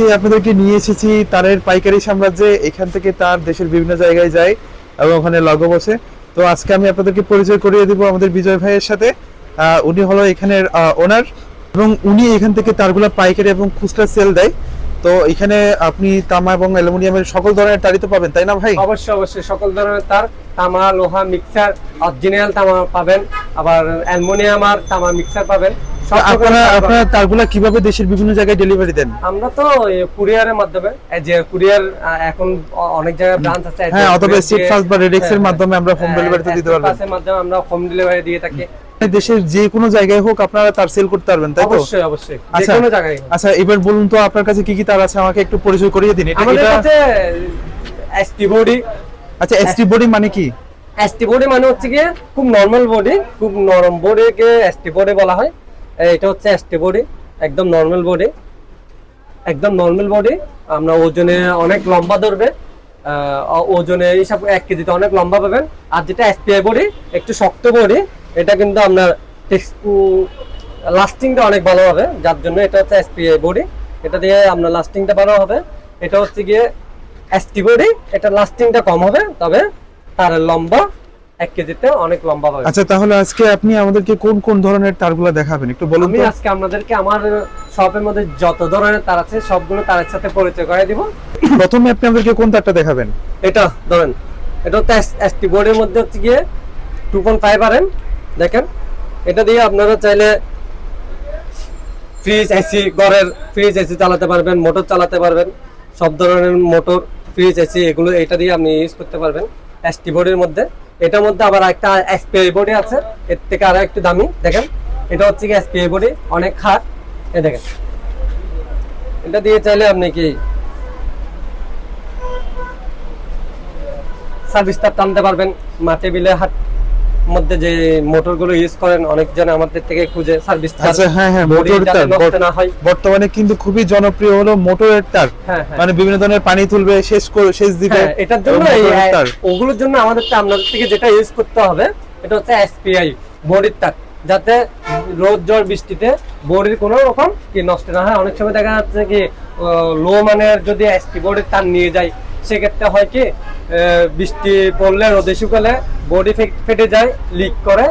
আজকে আপনাদেরকে নিয়ে এসেছি তারের পাইকারি সাম্রাজ্যে। এখান থেকে তার দেশের বিভিন্ন জায়গায় যায় এবং ওখানে লগো বসে তো আজকে আমি আপনাদেরকে পরিচয় করিয়ে দিব আমাদের বিজয় ভাইয়ের সাথে। উনি হলো এখানের ওনার এবং উনি এখান থেকে তারগুলো পাইকারি এবং খুচরা সেল দেয়। তো এখানে আপনি তামা এবং অ্যালুমিনিয়ামের সকল ধরনের তারই তো পাবেন, তাই না ভাই? অবশ্যই অবশ্যই। সকল ধরনের তার, তামা, লোহা মিক্সার অরিজিনাল তামা পাবেন। আবার অ্যালুমিনিয়াম আর তামা মিক্সার পাবেন। আপনারা তার আপনারা তারগুলা কীভাবে দেশের বিভিন্ন জায়গায় ডেলিভারি দেন? আমরা তো কুরিয়ারের মাধ্যমে যে কুরিয়ার এখন অনেক জায়গায় ব্রাঞ্চ আছে হ্যাঁ অথবা দিয়ে- ফাস্ট বা রেডেক্স এর হ্যাঁ, মাধ্যমে আমরা হোম হ্যাঁ, ডেলিভারিতে হ্যাঁ, দিতে এর মাধ্যমে আমরা হোম ডেলিভারি দিয়ে থাকি। দেশের যে কোনো জায়গায় হোক আপনারা তার সেল করতে পারবেন তাই তো? অবশ্যই অবশ্যই। যে আচ্ছা। কোনো জায়গায় আচ্ছা এবার বলুন তো আপনার কাছে কি কি তার আছে আমাকে একটু পরিচয় করিয়ে দিন। এটা আমাদের কাছে এসটি বডি আচ্ছা এসটি বডি মানে কি? এসটি বডি মানে হচ্ছে গিয়ে খুব নর্মাল বডি খুব নরম বডিকে এসটি বডি বলা হয়। এটা হচ্ছে এসটি বডি একদম নর্মাল বডি একদম নর্মাল বডি আমরা ওজনে অনেক লম্বা ধরবে ওজনে হিসাব এক কেজিতে অনেক লম্বা পাবেন। আর যেটা এসপিআই বডি একটু শক্ত বডি এটা কিন্তু আপনার লাস্টিংটা অনেক ভালো হবে, যার জন্য এটা হচ্ছে এসপিআই বডি এটা দিয়ে আপনার লাস্টিংটা ভালো হবে। এটা হচ্ছে গিয়ে এসটি বডি এটা লাস্টিংটা কম হবে, তবে তার লম্বা এক কেজিতে অনেক লম্বা হবে আচ্ছা তাহলে আজকে আপনি আমাদেরকে কোন কোন ধরনের তারগুলো দেখাবেন? একটু বলুন আমি আজকে আপনাদেরকে আমার শপের মধ্যে যত ধরনের তার আছে সবগুলো তারের সাথে পরিচয় করে দিব। প্রথমে আপনি আমাদেরকে কোন তারটা দেখাবেন? এটা ধরেন এটা হচ্ছে এসটি বোর্ডের মধ্যে হচ্ছে গিয়ে টু পয়েন্ট ফাইভ আর দেখেন। এটা দিয়ে আপনারা চাইলে ফ্রিজ এসি ঘরের ফ্রিজ এসি চালাতে পারবেন মোটর চালাতে পারবেন সব ধরনের মোটর ফ্রিজ এসি এগুলো এটা দিয়ে আপনি ইউজ করতে পারবেন এসটি বোর্ডের মধ্যে। এটার মধ্যে আবার একটা এসপিআই বডি আছে। এর থেকে আরও একটু দামি, দেখেন। এটা হচ্ছে কি এসপিআই বডি অনেক খাট এ দেখেন। এটা দিয়ে চাইলে আপনি কি সার্ভিস তার টানতে পারবেন মাঠে বিলে হাট মধ্যে যে মোটরগুলো ইউজ করেন অনেকজন আমাদের থেকে খুঁজে সার্ভিস আচ্ছা হ্যাঁ হ্যাঁ মোটর তার বর্তমানে কিন্তু খুবই জনপ্রিয় হলো মোটরের তার। হ্যাঁ হ্যাঁ। মানে বিভিন্ন ধরনের পানি তুলবে শেষ করে শেষ দিবে হ্যাঁ, এটার জন্য ওগুলোর জন্য আমাদের আপনাদের থেকে যেটা ইউজ করতে হবে এটা হচ্ছে এসপিআই বডির তার। যাতে রোদ জ্বর বৃষ্টিতে বডির কোনো রকম কি নষ্ট না হয়। অনেক সময় দেখা যাচ্ছে কি লো মানের যদি এসপি বডির তার নিয়ে যায় সেক্ষেত্রে হয় কি বৃষ্টি পড়লে রোদে শুকালে বডি ফেটে যায় লিক করে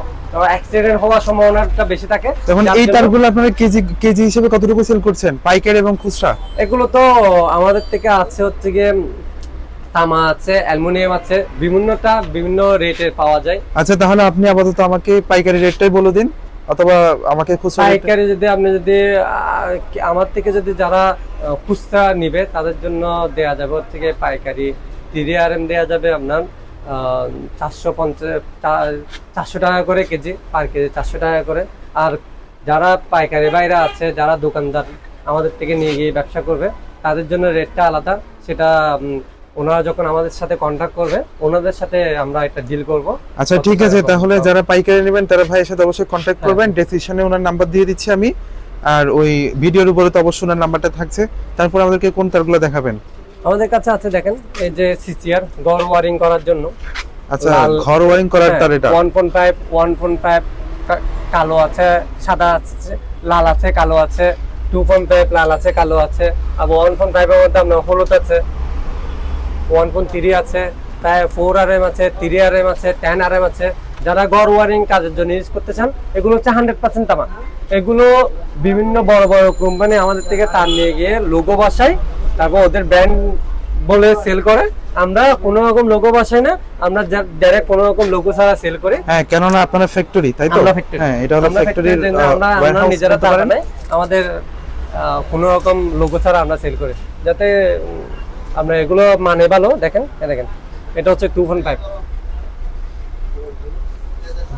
অ্যাক্সিডেন্ট হওয়ার সম্ভাবনাটা বেশি থাকে। যার এই তারগুলো আপনারা কেজি কেজি হিসেবে কতটুকু সেল করছেন? পাইকারি এবং খুচরা? এগুলো তো আমাদের থেকে আছে হচ্ছে গিয়ে তামা আছে অ্যালুমিনিয়াম আছে বিভিন্নটা বিভিন্ন রেটের পাওয়া যায়। আচ্ছা তাহলে আপনি আপাতত আমাকে পাইকারি রেটটাই বলে দিন অথবা আমাকে খুচরা পাইকারি যদি আপনি যদি আমার থেকে যদি যারা খুচরা নিবে তাদের জন্য দেয়া যাবে হচ্ছে পাইকারি আর এম দেওয়া যাবে আপনার চারশো পঞ্চাশ চারশো টাকা করে কেজি পার কেজি চারশো টাকা করে। আর যারা পাইকারি বাইরে আছে যারা দোকানদার আমাদের থেকে নিয়ে গিয়ে ব্যবসা করবে তাদের জন্য রেটটা আলাদা। সেটা ওনারা যখন আমাদের সাথে কন্ট্যাক্ট করবে ওনাদের সাথে আমরা একটা ডিল করব। আচ্ছা ঠিক আছে তাহলে যারা পাইকারি নেবেন তারা ভাইয়ের সাথে অবশ্যই কন্ট্যাক্ট হ্যাঁ। করবেন। ডেসক্রিপশনে ওনার নাম্বার দিয়ে দিচ্ছি আমি। আর ওই ভিডিওর উপরে তো অবশ্যই ওনার নাম্বারটা থাকছে। তারপর আমাদেরকে কোন তারগুলো দেখাবেন? আমাদের কাছে আছে দেখেন এই যে সিসিআর গড় ওয়ারিং করার জন্য। আচ্ছা ঘর ওয়ারিং করার তার এটা? One point five one point five কালো আছে সাদা আছে লাল আছে কালো আছে টু পয়েন্ট ফাইভ লাল আছে কালো আছে ওয়ান পয়েন্ট ফাইভের মধ্যে আপনার হলুদ আছে ওয়ান পয়েন্ট থ্রি আছে তাই ফোর আর এম আছে থ্রি আর এম আছে টেন আর এম আছে। যারা গড় ওয়ারিং কাজের জন্য ইউজ করতে চান এগুলো হচ্ছে হান্ড্রেড পার্সেন্ট তামা এগুলো বিভিন্ন বড় বড় কোম্পানি আমাদের থেকে তার নিয়ে গিয়ে লোগো বসায় তারপর ওদের ব্র্যান্ড বলে সেল করে। আমরা কোনো রকম লোগো বসাই না আমরা ডাইরেক্ট কোনো রকম লোগো ছাড়া সেল করি। হ্যাঁ কেননা আপনারা ফ্যাক্টরি তাই তো? হ্যাঁ এটা হলো আমরা ফ্যাক্টরির আমরা নিজেরা তো বানাই আমাদের কোনো রকম লোগো ছাড়া আমরা সেল করি। যাতে আমরা এগুলো মানে ভালো দেখেন এ দেখেন এটা হচ্ছে টু পয়েন্ট ফাইভ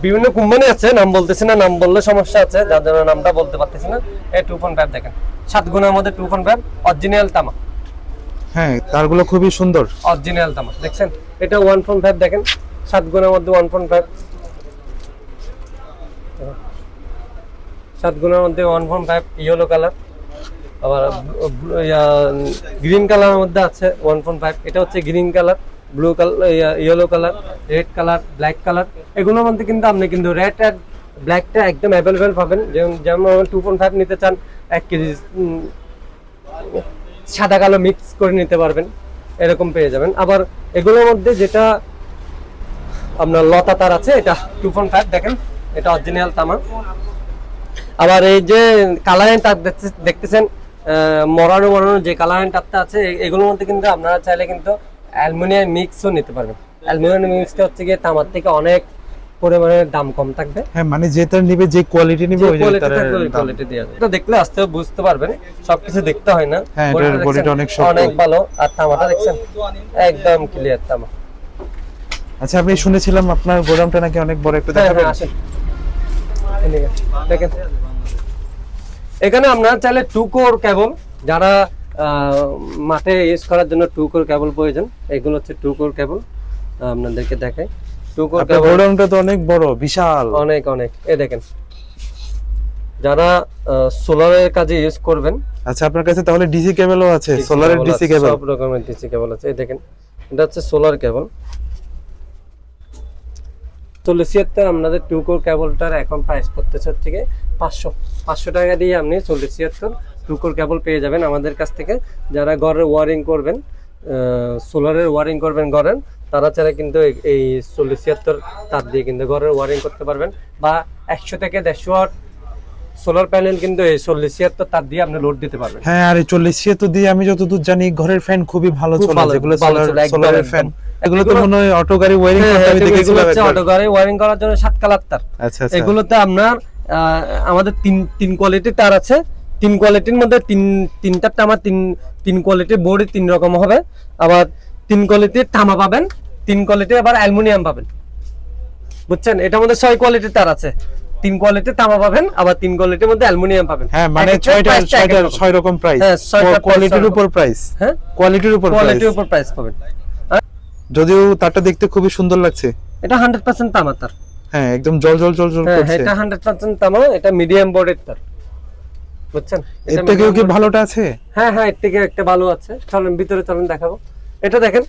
বিভিন্ন কোম্পানি আছে নাম বলতেছি না নাম বললে সমস্যা আছে যার জন্য নামটা বলতে পারতেছি না। এই টু পয়েন্ট ফাইভ দেখেন সাত গুণের মধ্যে টু পয়েন্ট ফাইভ অরিজিনাল তামা। হ্যাঁ তারগুলো খুবই সুন্দর। অরিজিনাল তামা দেখছেন? এটা ওয়ান পয়েন্ট ফাইভ দেখেন, সাত গুণের মধ্যে ওয়ান পয়েন্ট ফাইভ সাত গুণের মধ্যে one point five yellow colour আবার গ্রিন কালারের মধ্যে আছে ওয়ান পয়েন্ট ফাইভ এটা হচ্ছে green colour blue colour yellow colour red colour black colour এগুলোর মধ্যে কিন্তু আপনি কিন্তু রেড আর ব্ল্যাকটা একদম অ্যাভেলেবেল পাবেন। যেমন যেমন টু পয়েন্ট ফাইভ নিতে চান, এক কেজি সাদা কালো মিক্স করে নিতে পারবেন, এরকম পেয়ে যাবেন। আবার এগুলোর মধ্যে যেটা আপনার লতা তার আছে, এটা টু পয়েন্ট ফাইভ দেখেন, এটা অরিজিনাল তামা। আবার এই যে কালারেন তার দেখতেছেন মরানো মরানো যে কালারিং তারটা আছে এগুলোর মধ্যে কিন্তু আপনারা চাইলে কিন্তু অ্যালুমিনিয়াম মিক্সও নিতে পারবেন। অ্যালুমিনিয়াম মিক্সটা হচ্ছে গিয়ে তামার থেকে অনেক পরিমাণে দাম কম থাকবে। হ্যাঁ মানে যে তার নিবে যে কোয়ালিটি নিবে ওই কোয়ালিটি যায় এটা দেখলে আসতে বুঝতে পারবেন সবকিছু দেখতে হয় না। হ্যাঁ, এটার বডিটা অনেক শক্ত। অনেক ভালো। আর তামাটা দেখছেন একদম ক্লিয়ার তামা। আচ্ছা আমি শুনেছিলাম আপনার গোদামটা নাকি অনেক বড় একটু হ্যাঁ দেখাবেন? হ্যাঁ আসেন। দেখেন। এখানে আপনারা চাইলে টু কোর কেবল যারা মাঠে ইউজ করার জন্য টু কোর কেবল প্রয়োজন এগুলো হচ্ছে টু কোর কেবল আপনাদেরকে দেখাই। তো অনেক বড় বিশাল। অনেক অনেক। এই দেখেন। যারা সোলারের কাজে ইউজ করবেন আচ্ছা আপনার কাছে তাহলে ডিসি কেবলও আছে সোলারের ডিসি কেবল। সব রকমের ডিসি কেবল আছে। এই দেখেন এটা হচ্ছে সোলার কেবল। চল্লিশ ছিয়াত্তর আপনাদের টু কোর কেবলটার এখন প্রাইস পড়তেছে হচ্ছে গিয়ে পাঁচশো পাঁচশো টাকা দিয়ে আপনি চল্লিশ ছিয়াত্তর টু কোর কেবল পেয়ে যাবেন আমাদের কাছ থেকে। যারা ঘরের ওয়ারিং করবেন সোলারের ওয়ারিং করবেন ঘরের তারা চাইলে কিন্তু এই- চল্লিশ ছিয়াত্তর তার দিয়ে কিন্তু ঘরের ওয়ারিং করতে পারবেন। বা একশো থেকে দেড়শো ওয়াট সোলার প্যানেল কিন্তু এই চল্লিশ ছিয়াত্তর তার দিয়ে আপনি লোড দিতে পারবেন। হ্যাঁ আর এই চল্লিশ ছিয়াত্তর দিয়ে আমি যতদূর জানি ঘরের ফ্যান খুবই ভালো চলে যেগুলো সোলার। ফ্যান এগুলো তো মনে হয় অটো গাড়ি ওয়ারিং হ্যাঁ, করতে হ্যাঁ, আমি দেখেছিলাম অটো গাড়ি ওয়ারিং করার জন্য সাত কালার তার। আচ্ছা আচ্ছা। এগুলোতে আপনার আহ, আমাদের তিন তিন কোয়ালিটির তার আছে। তিন কোয়ালিটির মধ্যে তিন তিনটা তামা তিন তিন কোয়ালিটির বোর্ড তিন রকম হবে। আবার তিন কোয়ালিটির তামা পাবেন তিন কোয়ালিটি আবার অ্যালুমিনিয়াম পাবেন। বুঝছেন? এটার মধ্যে ছয় কোয়ালিটির তার আছে। তিন কোয়ালিটির তামা পাবেন আবার তিন কোয়ালিটির মধ্যে অ্যালুমিনিয়াম পাবেন। হ্যাঁ মানে ছয়টা ছয়টা ছয় রকম প্রাইস হ্যাঁ, কোয়ালিটির উপর প্রাইস হ্যাঁ? কোয়ালিটির উপর কোয়ালিটির উপর প্রাইস পাবেন। যদিও তারটা দেখতে খুবই সুন্দর লাগছে। এটা হান্ড্রেড পার্সেন্ট তামা তার। হ্যাঁ একদম জল জল জল জল হ্যাঁ করছে। এটা হান্ড্রেড পার্সেন্ট তামা এটা মিডিয়াম বোর্ডের তার। বুঝছেন? এর থেকেও কি ভালোটা আছে? হ্যাঁ হ্যাঁ এর থেকে একটা ভালো আছে। চলেন ভিতরে চলেন দেখাবো। এটা দেখেন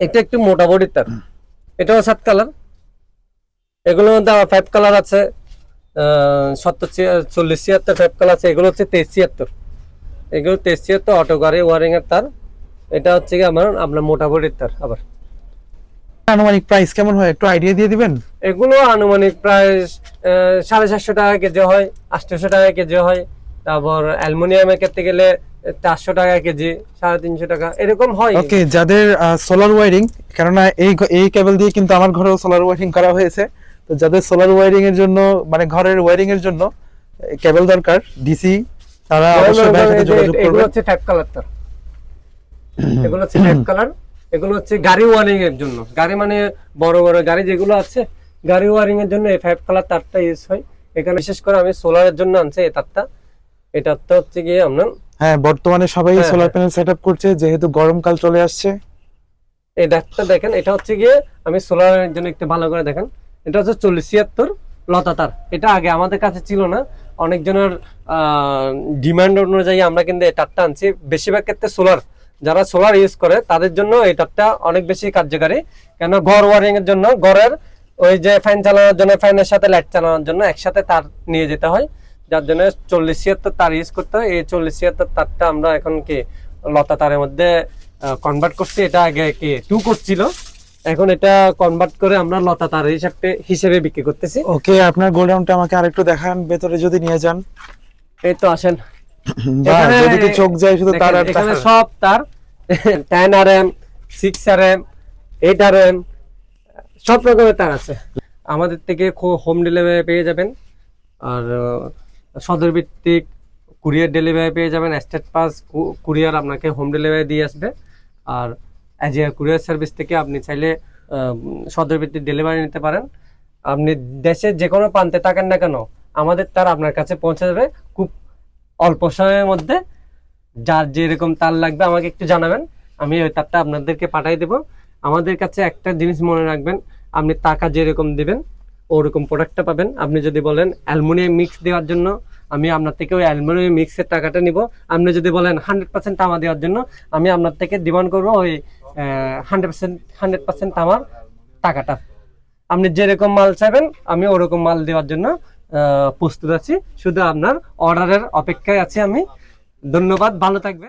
এটা একটু মোটা বডির তার এটাও সাত কালার। এগুলোর মধ্যে আবার ফাইভ কালার আছে সত্তর চল্লিশ ছিয়াত্তর ফাইভ কালার আছে এগুলো হচ্ছে তেইশ ছিয়াত্তর। এগুলো তেইশ ছিয়াত্তর অটো গাড়ি ওয়ারিং এর তার। এটা হচ্ছে কি আমার আপনার মোটা বডির তার আবার। আনুমানিক প্রাইস কেমন হয়? একটু আইডিয়া দিয়ে দিবেন? এগুলো আনুমানিক আহ, সাড়ে সাতশো টাকা কেজি হয় আটশোশো টাকা কেজি হয়। তারপর অ্যালুমিনিয়ামের ক্ষেত্রে গেলে চারশো টাকা কেজি সাড়ে তিনশো টাকা এরকম হয়। ওকে যাদের সোলার ওয়ারিং কেননা এই এই কেবল দিয়ে কিন্তু আমার ঘরেও সোলার ওয়ারিং করা হয়েছে। তো যাদের সোলার ওয়ারিং এর জন্য মানে ঘরের ওয়ারিং এর জন্য কেবল দরকার ডিসি তারা অবশ্যই ভাইয়ের সাথে যোগাযোগ এগুলো হচ্ছে ফাইভ কালার তার এগুলো হচ্ছে ফাইভ কালার এগুলো হচ্ছে গাড়ি ওয়ারিং এর জন্য। গাড়ি মানে বড় বড় গাড়ি যেগুলো আছে গাড়ি ওয়ারিং এর জন্য এই ফাইভ কালার তারটা ইউজ হয়। এখানে বিশেষ করে আমি সোলারের জন্য আনছি এই তারটা। এই তারটা হচ্ছে গিয়ে আপনার হ্যাঁ বর্তমানে সবাই সোলার। প্যানেল সেটআপ করছে যেহেতু গরমকাল চলে আসছে। এই ডাকটা দেখেন এটা হচ্ছে গিয়ে আমি সোলারের জন্য একটু ভালো করে দেখেন। এটা হচ্ছে চল্লিশ ছিয়াত্তর লতা তার। এটা আগে আমাদের কাছে ছিল না। অনেকজনের ডিমান্ড অনুযায়ী আমরা কিন্তু এই তারটা আনছি। বেশিরভাগ ক্ষেত্রে সোলার যারা সোলার ইউজ করে তাদের জন্য এই তারটা অনেক বেশি কার্যকারী। কেন ঘর ওয়ারিং এর জন্য ঘরের ওই যে ফ্যান চালানোর জন্য ফ্যানের সাথে লাইট চালানোর জন্য একসাথে তার নিয়ে যেতে হয়। যার জন্য চল্লিশ ছিয়াত্তর তার ইউজ করতে হয়। এই চল্লিশ ছিয়াত্তর তারটা আমরা এখন কি লতা তারের মধ্যে কনভার্ট করছি। এটা আগে কি টু করছিল। এখন এটা কনভার্ট করে আমরা লতা তার হিসাবে হিসেবে বিক্রি করতেছি। ওকে আপনার গোডাউনটা আমাকে আরেকটু দেখান ভেতরে যদি নিয়ে যান। এই তো আসেন। এখানে- চোখ যায় শুধু তার আর এখানে সব তার। টেন আর এম সিক্স আর এম এইট আর এম সব রকমের তার আছে। আমাদের থেকে হোম ডেলিভারি পেয়ে যাবেন। আর সদর ভিত্তিক কুরিয়ার ডেলিভারি পেয়ে যাবেন স্টেট পাস কুরিয়ার আপনাকে হোম ডেলিভারি দিয়ে আসবে। আর অ্যাজ এ কুরিয়ার সার্ভিস থেকে আপনি চাইলে সদর ভিত্তিক ডেলিভারি নিতে পারেন। আপনি দেশের যে কোনো প্রান্তে থাকেন না কেন, আমাদের তার আপনার কাছে পৌঁছে যাবে। খুব অল্প সময়ের মধ্যে যার যেরকম তার লাগবে আমাকে একটু জানাবেন। আমি ওই তারটা আপনাদেরকে পাঠিয়ে দেব। আমাদের কাছে একটা জিনিস মনে রাখবেন, আপনি টাকা যেরকম দিবেন ওরকম প্রোডাক্টটা পাবেন। আপনি যদি বলেন অ্যালুমিনিয়াম মিক্স দেওয়ার জন্য, আমি আপনার থেকে ওই অ্যালুমিনিয়াম মিক্সের টাকাটা নিব। আপনি যদি বলেন হান্ড্রেড পার্সেন্ট তামা দেওয়ার জন্য, আমি আপনার থেকে ডিমান্ড করব ওই হান্ড্রেড পার্সেন্ট হান্ড্রেড পার্সেন্ট তামার টাকাটা। আপনি যেরকম মাল চাইবেন, আমি ওরকম মাল দেওয়ার জন্য প্রস্তুত আছি। শুধু আপনার অর্ডারের অপেক্ষায় আছি আমি। ধন্যবাদ, ভালো থাকবেন।